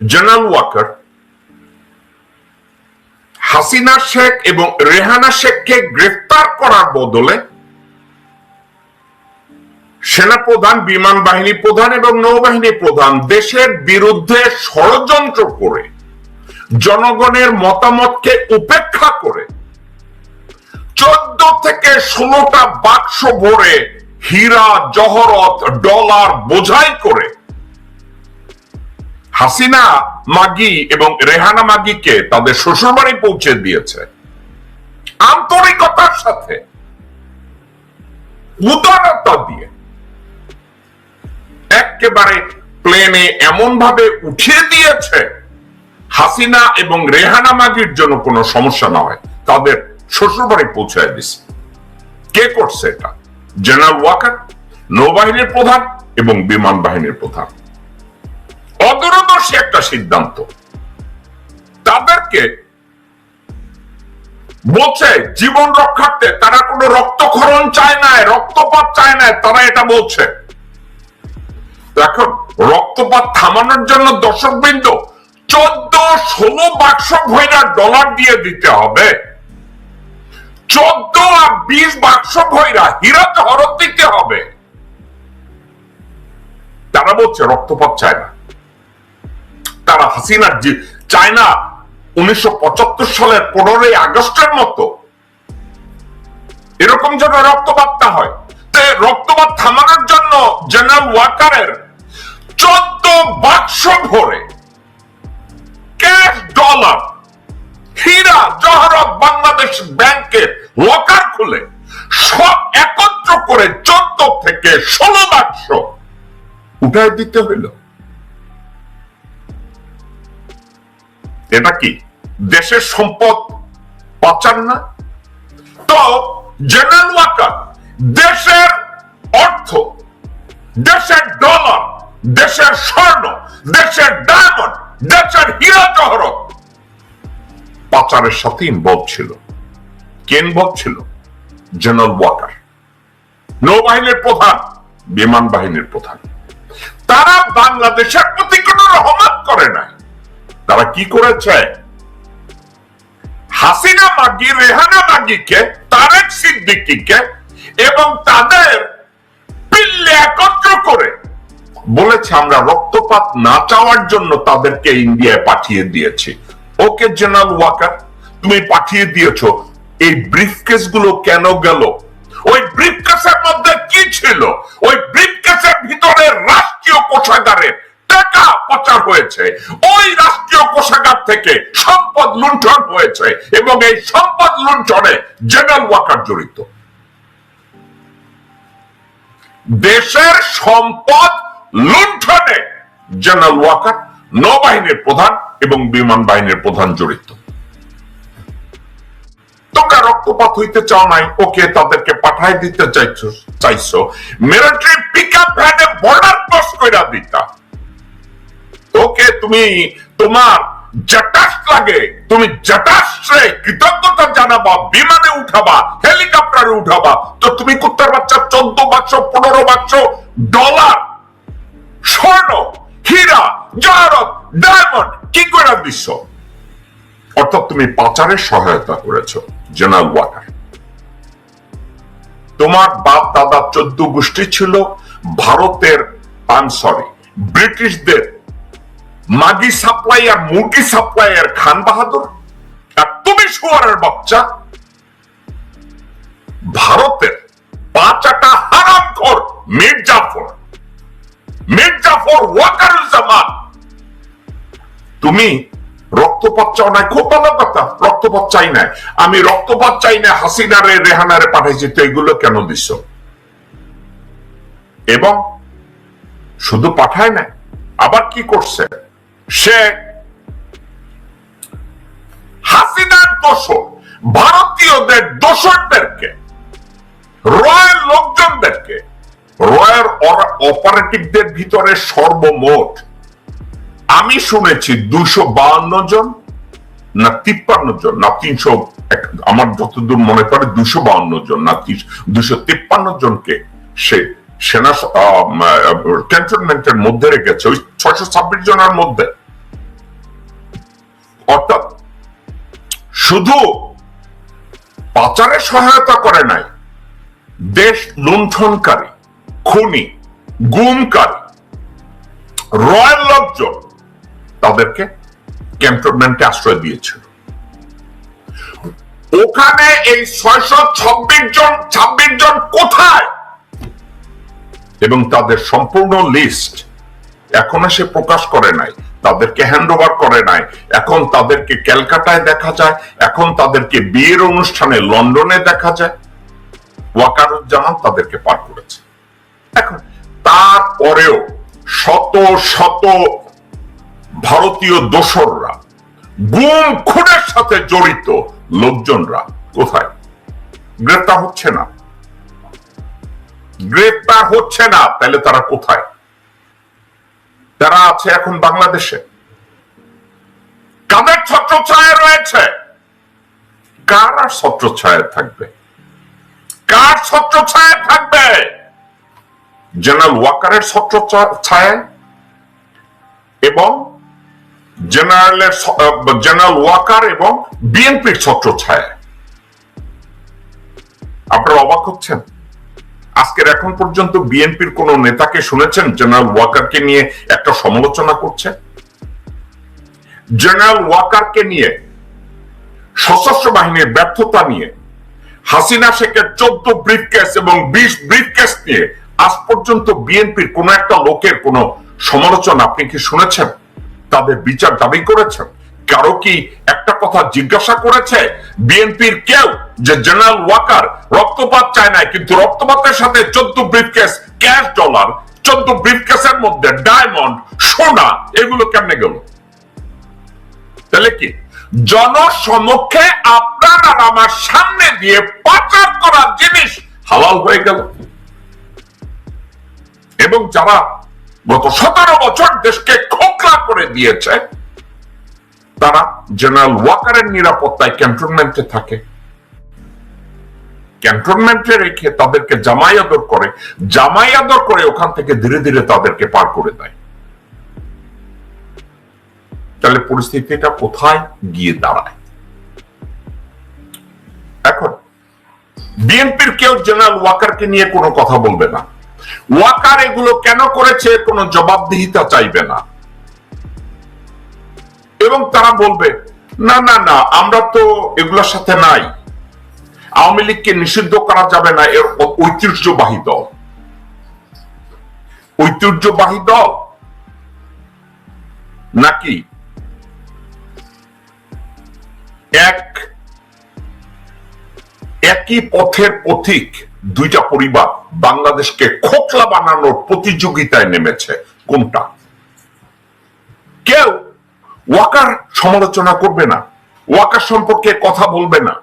General Waker Hasina Sheikh এবং রেহানা শেখকে গ্রেফতার করার বদলে সেনাপ্রধান, বিমান বাহিনী প্রধান এবং নৌবাহিনী প্রধান দেশের বিরুদ্ধে ষড়যন্ত্র করে, জনগণের মতামতকে উপেক্ষা করে, চোদ্দ থেকে ষোলোটা বাক্স ভরে হীরা, জহরত, ডলার বোঝাই করে হাসিনা মাগি এবং রেহানা মাগিকে তাদের শ্বশুরবাড়ি পৌঁছে দিয়েছে। আন্তরিকতার সাথে, উদারতা দিয়ে একেবারে প্লেনে এমন ভাবে উঠিয়ে দিয়েছে, হাসিনা এবং রেহানা মাগির জন্য কোনো সমস্যা না হয় তাদের শ্বশুরবাড়ি পৌঁছায় দিছে কে করছে এটা? জেনারেল ওয়াকার নৌবাহিনীর প্রধান এবং বিমান বাহিনীর প্রধান। অদূরদর্শী একটা সিদ্ধান্ত। তাদেরকে বলছে, জীবন রক্ষার্থে তারা কোনো রক্তক্ষরণ চায় না রক্তপাত চায় না তারা এটা বলছে। এখন রক্তপাত থামানোর জন্য দর্শক বৃন্দ চোদ্দ ষোলো বাক্স ভৈরা ডলার দিয়ে দিতে হবে। চোদ্দ আর বিশ বাক্স ভৈরা হীরা হরত দিতে হবে। তারা বলছে, রক্তপাত চায় না। তারা হাসিনার যে চায় না উনিশশো সালের পনেরোই আগস্টের মতো। এরকম যেন রক্তপাত না হয়। তো রক্তপাত থামানোর জন্য জেনারেল ওয়াকারের চোদ্দ বাক্স ভরে ক্যাশ ডলার, হীরা, জহরত বাংলাদেশ ব্যাংকের লকার খুলে সব একত্র করে চোদ্দ থেকে ষোলো বাক্স উঠায় দিতে হইল এটা কি? দেশের সম্পদ পাচার না? তো জেনারেল ওয়াকার দেশের অর্থ, দেশের ডলার দেশের স্বর্ণ, দেশের ডায়মন্ড দেশের হীরা জহরত পাচারের সাথে ইনভলভ ছিল। কে ইনভলভ ছিল? জেনারেল ওয়াকার নৌবাহিনীর প্রধান, বিমান বাহিনীর প্রধান। তারা বাংলাদেশের প্রতি কোনো রহমত করে নাই। তারা কি করেছে? হাসিনা মাগি, রেহানা মাগিকে, তারেক সিদ্দিকিকে এবং তাদের পিল্লে একত্র করে বলেছে, আমরা রক্তপাত না চাওয়ার জন্য তাদেরকে ইন্ডিয়ায় পাঠিয়ে দিয়েছি। ওকে, জেনারেল ওয়াকার, তুমি পাঠিয়ে দিয়েছ। এই ব্রিফকেসগুলো কেন গেল? ওই ব্রিফকেসের মধ্যে কি ছিল? ওই ব্রিফকেসের ভিতরে রাষ্ট্রীয় কোষাগারের টাকা পাচার হয়েছে, ওই রাষ্ট্রীয় কোষাগার থেকে সম্পদ লুণ্ঠন হয়েছে এবং এই সম্পদ লুণ্ঠনে জেনারেল ওয়াকার জড়িত। দেশের সম্পদ লুণ্ঠনে জেনারেল ওয়াকার নৌবাহিনীর প্রধান এবং বিমান বাহিনীর প্রধান জড়িত। তোমরা রক্তপাত হইতে চাও নাই, ওকে তাদেরকে পাঠাই দিতে চাইছো চাইছো। মিলিটারি পিক আপ ভ্যানে বর্ডার ক্রস ওকে তুমি তোমার জটাস লাগে, তুমি জটাসে কৃতজ্ঞতা জানাবা, বিমানে উঠাবা, হেলিকপ্টারে উঠাবা। তো তুমি কুত্তার বাচ্চা, চোদ্দ বাক্স, পনেরো বাক্স, ডলার, স্বর্ণ, হীরা জহরত ডায়মন্ড, কি করে দিচ্ছ? অর্থাৎ তুমি পাচারের সহায়তা করেছ, জেনারেল ওয়াটার। তোমার বাপ দাদা চোদ্দ গোষ্ঠী ছিল, ভারতের আম সরি ব্রিটিশদের মাগি সাপ্লাই আর মুরগি সাপ্লাই আর খান বাহাদুর, আর তুমি শুয়ারের বাচ্চা। ভারতের পাঁচাটা হারাম কর মির্জাফর মির্জাফর ওয়াকারুজ্জামান। তুমি রক্তপাত চাও নাই, খুব ভালো কথা, রক্তপাত চাই নাই। আমি রক্তপাত চাই না হাসিনারে, রেহানারে পাঠাইছি, তো এগুলো কেন দিচ্ছ এবং শুধু পাঠায় নাই, আবার কি করছে? সে হাসিনার দোষর, ভারতীয়দের দোষরদেরকে রয়্যাল লোকজনদেরকে রয়্যাল অপারেটিভদের ভিতরে সর্বমোট আমি শুনেছি দুশো বাউন্ন জন না তিপ্পান্ন জন, না তিনশো আমার যতদূর মনে পড়ে দুশো বাউন্ন জন, না দুশো তিপ্পান্ন জনকে সে সেনা ক্যান্টনমেন্টের মধ্যে রেখেছে, ওই ছয়শো ছাব্বিশ জনের মধ্যে। শুধু পাচারে সহায়তা করে নাই, দেশ লুণ্ঠনকারী, খুনি, গুমকারী, রয়্যাল লোকজন তাদেরকে ক্যান্টনমেন্টে আশ্রয় দিয়েছিল। ওখানে এই ছয়শো ছাব্বিশ জন ছাব্বিশ জন কোথায়? এবং তাদের সম্পূর্ণ লিস্ট এখনও সে প্রকাশ করে নাই। তাদেরকে হ্যান্ড ওভার করে নাই। এখন তাদেরকে ক্যালকাটায় দেখা যায়, এখন তাদেরকে বিয়ের অনুষ্ঠানে লন্ডনে দেখা যায়। ওয়াকারুজ্জামান তাদেরকে পার করেছে। এখন তারপরেও শত শত ভারতীয় দোসররা, গুম খুনের সাথে জড়িত লোকজনরা কোথায়? গ্রেপ্তার হচ্ছে না। গ্রেপ্তার হচ্ছে না, তাহলে তারা কোথায়? তারা আছে এখন বাংলাদেশে। কাদের ছত্রছায়া রয়েছে? কার আর ছত্রছায়া থাকবে? কার ছত্রছায়া থাকবে? জেনারেল ওয়াকারের ছত্রছায়া এবং জেনারেলের জেনারেল ওয়াকার এবং বিএনপির ছত্রছায়া আপনারা অবাক হচ্ছেন? আজকের এখন পর্যন্ত বিএনপির কোন নেতাকে শুনেছেন? জেনারেল ওয়াকারকে নিয়ে একটা সমালোচনা করছে? জেনারেল ওয়াকারকে নিয়ে, সশস্ত্র বাহিনীর ব্যর্থতা নিয়ে, হাসিনা শেখের চোদ্দ ব্রিফকেস এবং বিশ ব্রিফকেস নিয়ে আজ পর্যন্ত বিএনপির কোন একটা লোকের কোন সমালোচনা আপনি কি শুনেছেন? তাদের বিচার দাবি করেছেন? কারও কি একটা কথা জিজ্ঞাসা করেছে? বিএনপির কেউ? যে জেনারেল ওয়াকার, রক্তপাত চায় নাই, কিন্তু রক্তপাতের সাথে চোদ্দ ব্রিফকেস, ক্যাশ ডলার, চোদ্দ ব্রিফকেসের মধ্যে ডায়মন্ড, সোনা, এগুলো কেমনে গেল? তাহলে কি? জনসমক্ষে আপনার আমার সামনে দিয়ে পাচার করা জিনিস হালাল হয়ে গেল। এবং যারা গত সতেরো বছর দেশকে খোকলা করে দিয়েছে তারা জেনারেল ওয়াকারের নিরাপত্তায় ক্যান্টনমেন্টে থাকে। ক্যান্টনমেন্টে রেখে তাদেরকে জামাই আদর করে, জামাই আদর করে ওখান থেকে ধীরে ধীরে তাদেরকে পার করে দেয়। তাহলে পরিস্থিতিটা কোথায়? গিয়ে দাঁড়ায়। এখন, বিএনপির কেউ জেনারেল ওয়াকারকে নিয়ে কোনো কথা বলবে না। ওয়াকার এগুলো কেন করেছে কোনো জবাবদিহিতা চাইবে না। এবং তারা বলবে, না না না, আমরা তো এগুলোর সাথে নাই। আওয়ামী লীগকে নিষিদ্ধ করা যাবে না, এর ঐতিহ্যবাহী দল। ঐতিহ্যবাহী দল? নাকি? এক, একই পথের পথিক দুইটা পরিবার বাংলাদেশকে খোকলা বানানোর প্রতিযোগিতায় নেমেছে। কোনটা? কেউ ওয়াকার সমালোচনা করবে না। ওয়াকার সম্পর্কে কথা বলবে না।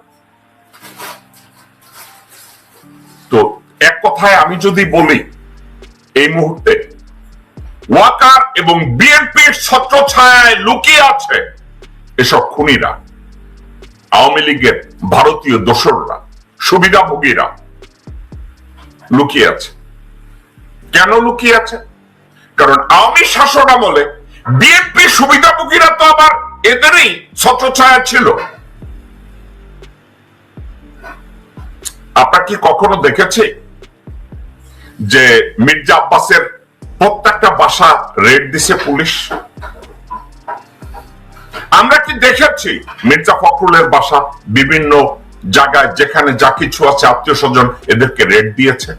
তো এক কথায় আমি যদি বলি, এই মুহূর্তে ওয়াকার এবং বিএনপির ছত্র ছায়ায় লুকিয়ে আছে এসব খুনিরা, আওয়ামী লীগের ভারতীয় দোসররা, সুবিধাভোগীরা লুকিয়ে আছে। কেন লুকিয়ে আছে? কারণ আওয়ামী শাসন আমলে বিএনপি সুবিধাভোগীরা তো আবার এদেরই ছত্রছায়া ছিল। আপনার কি কখনো দেখেছে যে মির্জা আব্বাসের প্রত্যেকটা বাসা রেড দিছে পুলিশ? আমরা কি দেখেছি মির্জা ফখরুলের বাসা বিভিন্ন জায়গায় যেখানে যা কিছু আছে, আত্মীয় স্বজন এদেরকে রেড দিয়েছে?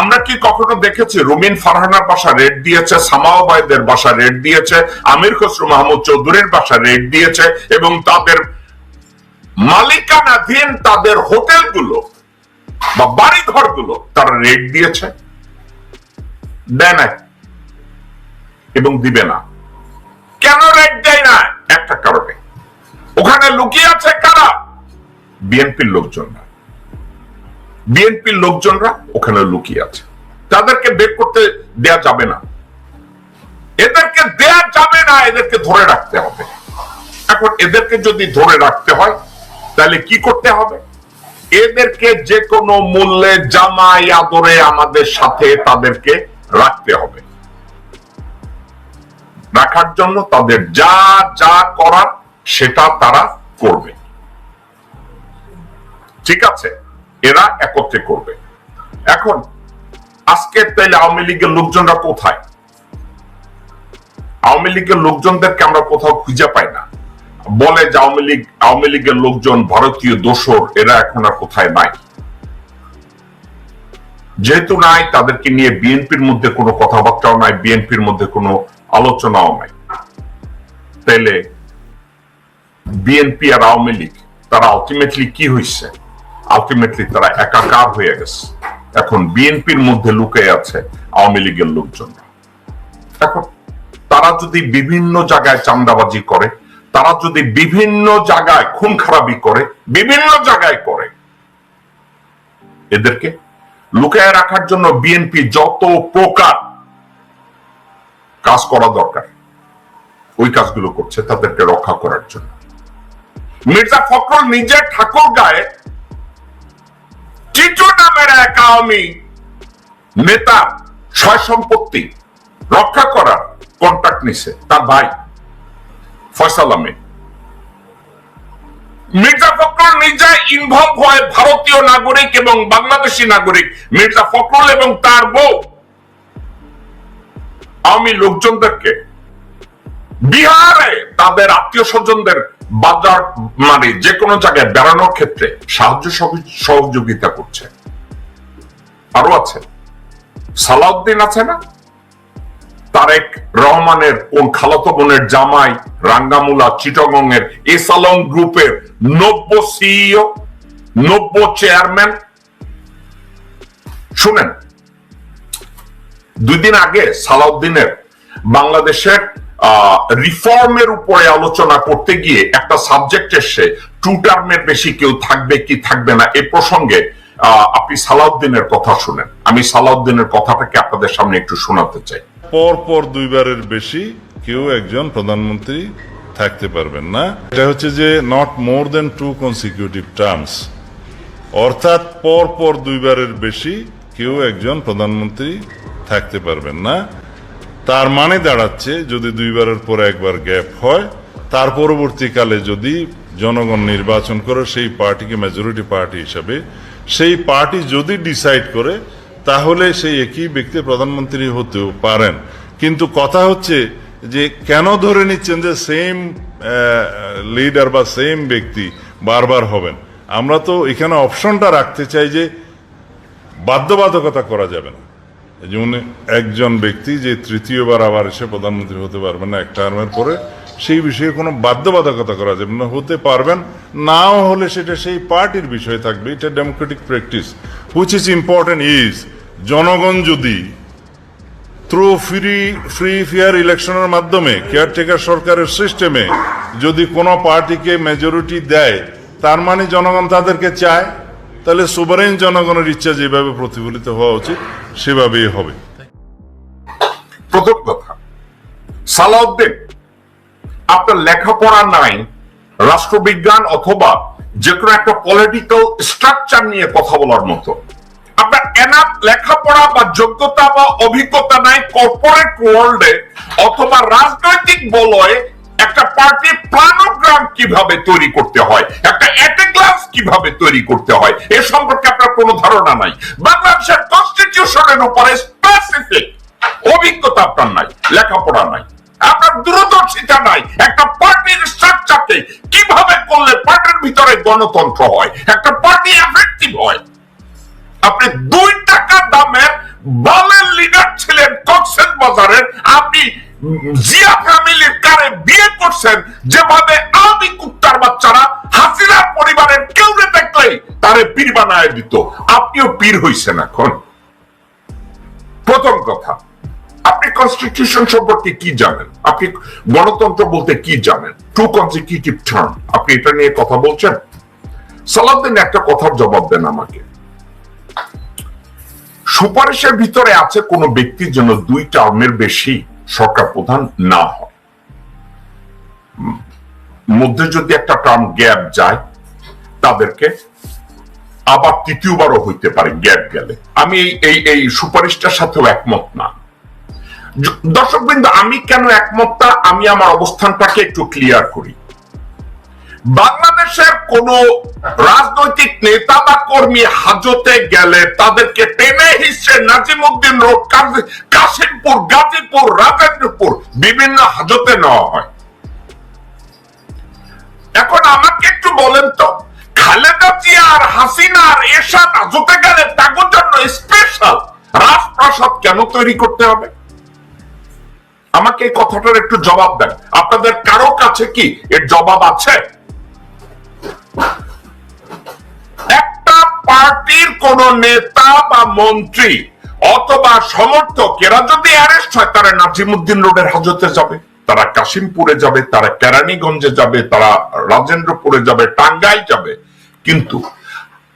আমরা কি কখনো দেখেছি রুমিন ফারহানার বাসা রেড দিয়েছে সামাওবাইদের বাসা রেড দিয়েছে, আমির খসরু মাহমুদ চৌধুরীর বাসা রেড দিয়েছে এবং তাদের মালিকানাধীন তাদের হোটেলগুলো বা বাড়ি ঘরগুলো তারা রেড দিয়েছে? দেয় না এবং দিবে না। কেন রেড দেয় না একটা কারণে। ওখানে লুকিয়ে আছে কারা? বিএনপির লোকজনরা বিএনপির লোকজনরা ওখানে লুকিয়ে আছে। তাদেরকে বের করতে দেয়া যাবে না। এদেরকে দেয়া যাবে না, এদেরকে ধরে রাখতে হবে। এখন এদেরকে যদি ধরে রাখতে হয়, তাহলে কি করতে হবে? এদেরকে যে কোনো মূল্যে জামাই আদরে আমাদের সাথে তাদেরকে রাখতে হবে। রাখার জন্য তাদের যা যা করার সেটা তারা করবে। ঠিক আছে? এরা একত্রে করবে। এখন আজকে তাইলে আওয়ামী লীগের লোকজনরা কোথায়? আওয়ামী লীগের লোকজনদেরকে আমরা কোথাও খুঁজে পাই না। বলে যে আওয়ামী লীগ, আওয়ামী লীগের লোকজন ভারতীয় দোসর, এরা এখন আর কোথায় নাই। যেহেতু নাই, তাদেরকে নিয়ে বিএনপির মধ্যে কোনো কথাবার্তাও নাই, বিএনপির মধ্যে কোনো আলোচনাও নাই। তাইলে বিএনপি আর আওয়ামী লীগ, তারা আলটিমেটলি কি হয়েছে আলটিমেটলি তারা একাকার হয়ে গেছে। এখন বিএনপির মধ্যে লুকে আছে আওয়ামী লীগের লোকজন এখন তারা যদি বিভিন্ন জায়গায় চান্দাবাজি করে, তারা যদি বিভিন্ন জায়গায় খুন খারাপি করে, বিভিন্ন জায়গায় করে, এদেরকে লুকায় রাখার জন্য বিএনপি যত প্রকার কাজ করা দরকার, ওই কাজগুলো করছে তাদেরকে রক্ষা করার জন্য। মির্জা ফখরুল নিজের ঠাকুর গায়ে টিটু নামের এক আওয়ামী নেতা, সয় সম্পত্তি রক্ষা করার কন্ট্রাক্ট নিছে তার ভাই ফয়সাল আহমেদ। মির্জা ফখরুল নিজে ইনভলভ হয় ভারতীয় নাগরিক এবং বাংলাদেশি নাগরিক। মির্জা ফখরুল এবং তার বউ। আওয়ামী লোকজনদেরকে বিহারে তাদের আত্মীয় স্বজনদের বাজার মানে যে কোনো জায়গায় বেড়ানোর ক্ষেত্রে সাহায্য সহযোগিতা করছে। আরও আছে। সালাউদ্দিন আছে না? তারেক রহমানের কোন খালাতো বোনের জামাই, রাঙ্গামুলা চিটগং এর এসালং গ্রুপের নব্য সিইও, নব্য চেয়ারম্যান। শুনেন, দুই দিন আগে সালাউদ্দিনের বাংলাদেশের রিফর্মের উপরে আলোচনা করতে গিয়ে একটা সাবজেক্ট এসছে টু টার্মের বেশি কেউ থাকবে কি থাকবে না, এ প্রসঙ্গে আপনি সালাউদ্দিনের কথা শুনেন। আমি সালাউদ্দিনের কথাটাকে আপনাদের সামনে একটু শোনাতে চাই। পর পর দুইবারের বেশি কেউ একজন প্রধানমন্ত্রী থাকতে পারবেন না। এটা হচ্ছে যে not more than two consecutive terms অর্থাৎ পর পর দুইবারের বেশি কেউ একজন প্রধানমন্ত্রী থাকতে পারবেন না। তার মানে দাঁড়াচ্ছে যদি দুইবারের পর একবার গ্যাপ হয়, তার পরবর্তীকালে যদি জনগণ নির্বাচন করে সেই পার্টিকে মেজরিটি পার্টি হিসাবে, সেই পার্টি যদি ডিসাইড করে, তাহলে সেই একই ব্যক্তি প্রধানমন্ত্রী হতেও পারেন। কিন্তু কথা হচ্ছে যে কেন ধরে নিচ্ছেন যে সেম লিডার বা সেম ব্যক্তি বারবার হবেন? আমরা তো এখানে অপশনটা রাখতে চাই যে বাধ্যবাধকতা করা যাবে না। যেমন একজন ব্যক্তি যে তৃতীয়বার আবার এসে প্রধানমন্ত্রী হতে পারবেন না এক টার্মের পরে, সেই বিষয়ে কোনো বাধ্যবাধকতা করা যাবে না। হতে পারবেন, নাও হলে সেটা সেই পার্টির বিষয় থাকবে। এটা democratic practice which is important is জনগণ যদি থ্রু ফ্রি ফ্রি ফেয়ার ইলেকশনের মাধ্যমে কেয়ারটেকার সরকারের সিস্টেমে যদি কোনো পার্টিকে মেজরিটি দেয়, তার মানে জনগণ তাদেরকে চায়। তাহলে সুবারেন জনগণের ইচ্ছা যেভাবে প্রতিফলিত হওয়া উচিত, সেভাবেই হবে। প্রথম কথা, সালাউদ্দিন, আপনার লেখাপড়া নাই, রাষ্ট্রবিজ্ঞান অথবা যে কোনো একটা পলিটিক্যাল স্ট্রাকচার নিয়ে কথা বলার মতো। আপনার এনাফ লেখাপড়া বা যোগ্যতা বা অভিজ্ঞতা নাই কর্পোরেট ওয়ার্ল্ডে অথবা রাজনৈতিক বলয়ে একটা পার্টির প্ল্যানোগ্রাম কীভাবে তৈরি করতে হয়? অ্যাটেগ্লাস কীভাবে তৈরি করতে হয়? এ সম্পর্কে আপনার কোনো ধারণা নাই। বাংলাদেশের কনস্টিটিউশনের উপরে স্পেসিফিক অভিজ্ঞতা আপনার নাই, লেখাপড়া নাই। আপনার দূরদর্শিতা নাই। একটা পার্টির স্ট্রাকচারকে কীভাবে করলে পার্টির ভিতরে গণতন্ত্র হয়, একটা পার্টি এফেক্টিভ হয়? আপনি দুই টাকা দামের বালের লিডার ছিলেন কক্সেস বাজারের, আপনি জিয়া কারে বিয়ে করছেন, যেভাবে আওয়ামী কুত্তার বাচ্চারা হাসিনা পরিবারের কেউ দেখলেই তারে পীর বানায় দিত। আপনিও পীর হইছেন এখন। প্রথম কথা, আপনি কনস্টিটিউশন সম্পর্কে কি জানেন? আপনি গণতন্ত্র বলতে কি জানেন? টু টার্ম আপনি এটা নিয়ে কথা বলছেন? সালাউদ্দিন, একটা কথার জবাব দেন আমাকে। সুপারিশের ভিতরে আছে কোনো ব্যক্তির জন্য দুই টার্মের বেশি? সরকার প্রধান না হয়। মধ্যে যদি একটা টার্ম গ্যাপ যায়, তাদেরকে আবার তৃতীয়বারও হইতে পারে গ্যাপ গেলে। আমি এই এই সুপারিশটার সাথেও একমত না। দর্শক বৃন্দ আমি কেন একমতটা? আমি আমার অবস্থানটাকে একটু ক্লিয়ার করি। বাংলাদেশের কোন রাজনৈতিক নেতা বা কর্মী হাজতে গেলে তাদেরকে টেনে হিসে নাজিমুদ্দিন রোড কাশিমপুর, গাজীপুর, রাজেন্দ্রপুর বিভিন্ন হাজতে নেওয়া হয়। এখন আমাকে একটু বলেন তো, খালেদা জিয়া আর হাসিনা আর এরশাদ হাজতে গেলে তাদের জন্য স্পেশাল রাজপ্রাসাদ কেন তৈরি করতে হবে? আমাকে এই কথাটার একটু জবাব দেন। আপনাদের কারও কাছে কি এর জবাব আছে? একটা পার্টির কোন নেতা বা মন্ত্রী অথবা সমর্থক, এরা যদি অ্যারেস্ট হয়, তারা নাজিমুদ্দিন রোডের হাজতে যাবে, তারা কাশিমপুরে যাবে, তারা কেরানীগঞ্জে যাবে, তারা রাজেন্দ্রপুরে যাবে, টাঙ্গাইল যাবে। কিন্তু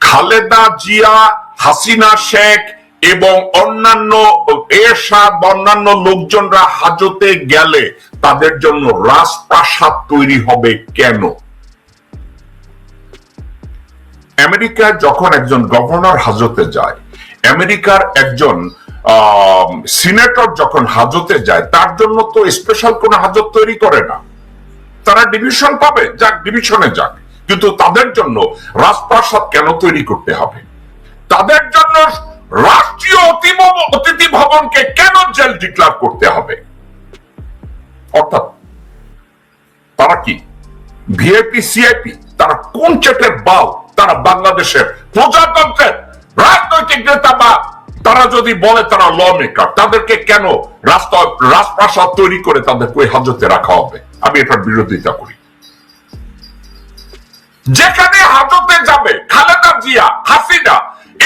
খালেদা জিয়া, হাসিনা শেখ এবং অন্যান্য এরশাদ অন্যান্য লোকজনরা হাজতে গেলে তাদের জন্য রাজপ্রাসাদ তৈরি হবে কেন? আমেরিকায় যখন একজন গভর্নর হাজতে যায়, আমেরিকার একজন সিনেটর যখন হাজতে যায়, তার জন্য তো স্পেশাল কোনো হাজত তৈরি করে না। তারা ডিভিশন পাবে, যাক ডিভিশনে যাক। কিন্তু তাদের জন্য রাজপ্রাসাদ কেন তৈরি করতে হবে? তাদের জন্য রাষ্ট্রীয় অতিথি ভবনকে কেন জেল ডিক্লার করতে হবে? অর্থাৎ তারা কি? ভিআইপি সিআইপি তারা কোন চেটের বাল তারা বাংলাদেশের প্রজাতন্ত্রের রাজনৈতিক নেতা বা তারা যদি বলে তারা ল মেকার তাদেরকে কেন রাস্তা, রাজপ্রাসাদ তৈরি করে তাদেরকে ওই হাজতে রাখা হবে? আমি এটার বিরোধিতা করি। যেখানে হাজতে যাবে খালেদা জিয়া, হাসিনা,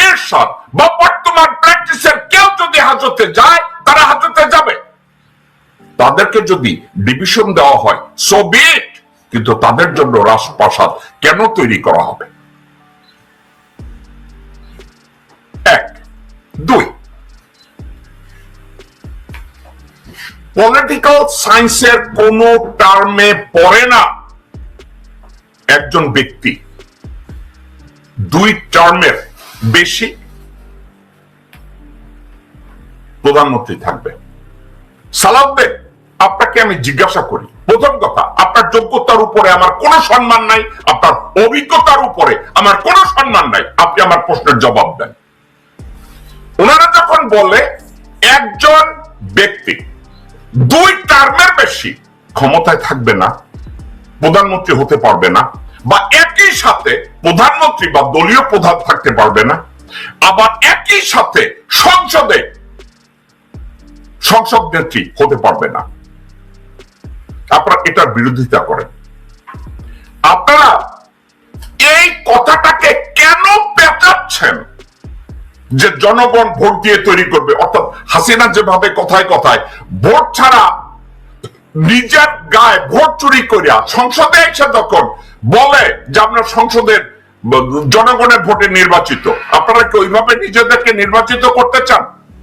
এরশাদ বা বর্তমান প্র্যাকটিসের কেউ যদি হাজতে যায়, তারা হাজতে যাবে। তাদেরকে যদি ডিভিশন দেওয়া হয় সোভিয়েত কিন্তু তাদের জন্য রাজপ্রাসাদ কেন তৈরি করা হবে? দুই। পলিটিক্যাল সায়েন্সের কোন টার্মে পড়ে না। একজন ব্যক্তি। দুই টার্মের বেশি প্রধানমন্ত্রী থাকবে। সালাউদ্দিন আপনাকে আমি জিজ্ঞাসা করি, প্রথম কথা, আপনার যোগ্যতার উপরে আমার কোনো সম্মান নাই, আপনার অভিজ্ঞতার উপরে আমার কোনো সম্মান নাই, আপনি আমার প্রশ্নের জবাব দেন। ওনারা যখন বলে একজন ব্যক্তি দুই টার্মের বেশি ক্ষমতায় থাকবে না, প্রধানমন্ত্রী হতে পারবে না, বা একই সাথে প্রধানমন্ত্রী বা দলীয় প্রধান থাকতে পারবে না, আবার একই সাথে সংসদে সংসদ নেত্রী হতে পারবে না। আপনারা এটার বিরোধিতা করেন। আপনারা এই কথাটাকে কেন পেঁচাচ্ছেন? যে জনগণ ভোট দিয়ে তৈরি করবে, অর্থাৎ হাসিনা যেভাবে কথায় কথায় ভোট ছাড়া নিজের গায়ে ভোট চুরি করিয়া সংসদে এসে যখন বলে যে আমরা সংসদের জনগণের ভোটে নির্বাচিত, আপনারা কি ওইভাবে নিজেদেরকে নির্বাচিত করতে চান?